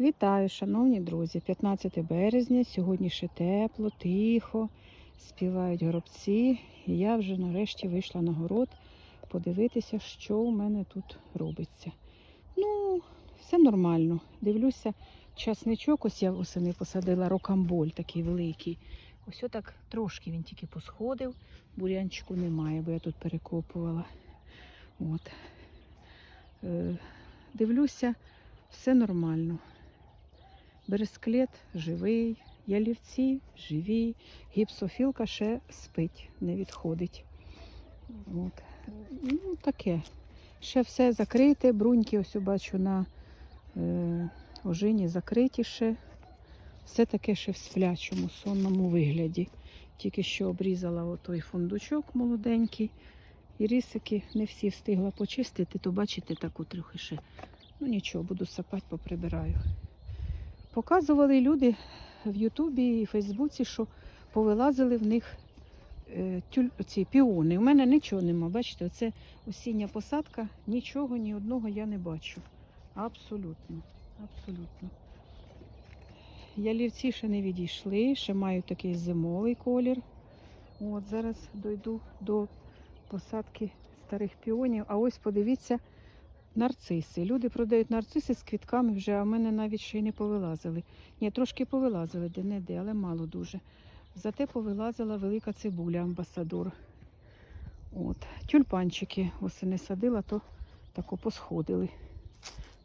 Вітаю, шановні друзі! 15 березня. Сьогодні ще тепло, тихо, співають горобці. І я вже нарешті вийшла на город подивитися, що у мене тут робиться. Ну, все нормально. Дивлюся, часничок, ось я восени посадила рокамболь такий великий. Ось отак трошки він тільки посходив. Бурянчику немає, бо я тут перекопувала. От. Е, дивлюся, все нормально. Бересклет живий, ялівці живі, гіпсофілка ще спить, не відходить. От. Ну, таке. Ще все закрите, бруньки ось бачу на е, ожині закриті ще. Все таке ще в сплячому, сонному вигляді. Тільки що обрізала отой фундучок молоденький. І рисики не всі встигла почистити, то бачите, таку трохи ще. Ну нічого, буду сапати, поприбираю. Показували люди в Ютубі і Фейсбуці, що повилазили в них е, тюль, ці піони. У мене нічого нема. Бачите, оце осіння посадка, нічого, ні одного я не бачу. Абсолютно. Абсолютно. Ялівці ще не відійшли, ще мають такий зимовий колір. От зараз дойду до посадки старих піонів. А ось подивіться, нарциси. Люди продають нарциси з квітками вже, а в мене навіть ще й не повилазили. Ні, трошки повилазили де-не-де, але мало дуже. Зате повилазила велика цибуля, амбасадор. От. Тюльпанчики восени садила, то тако посходили.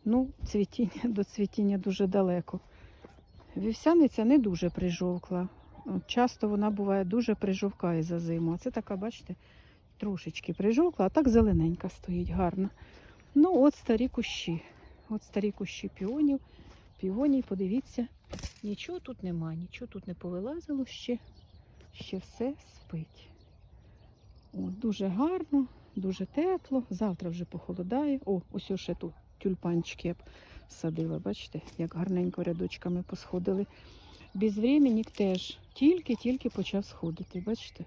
Ну, цвітіння до цвітіння дуже далеко. Вівсяниця не дуже прижовкла. Часто вона буває дуже прижовкає за зиму. А це така, бачите, трошечки прижовкла, а так зелененька стоїть гарно. Ну, от старі кущі. От старі кущі піонів. Піоній, подивіться, нічого тут нема, нічого тут не повилазило ще. Ще все спить. От, дуже гарно, дуже тепло. Завтра вже похолодає. О, ось ще тут тюльпанчики я б садила. Бачите, як гарненько рядочками посходили. Безвременник теж тільки-тільки почав сходити. Бачите?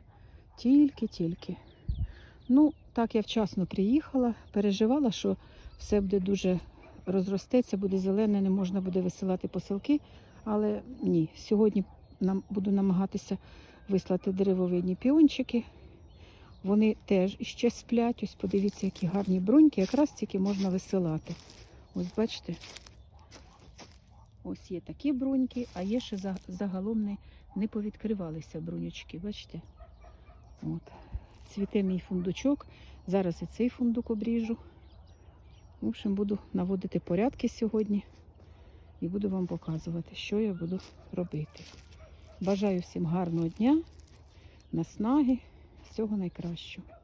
Тільки-тільки. Ну, так я вчасно приїхала, переживала, що все буде дуже розростеться, буде зелене, не можна буде висилати посилки. Але ні, сьогодні нам буду намагатися вислати деревовидні піончики. Вони теж іще сплять. Ось подивіться, які гарні бруньки, якраз тільки можна висилати. Ось бачите. Ось є такі бруньки, а є ще загалом не, не повідкривалися брунючки, бачите? От. Цвіте мій фундучок. Зараз і цей фундук обріжу. В общем, буду наводити порядки сьогодні і буду вам показувати, що я буду робити. Бажаю всім гарного дня, наснаги, всього найкращого.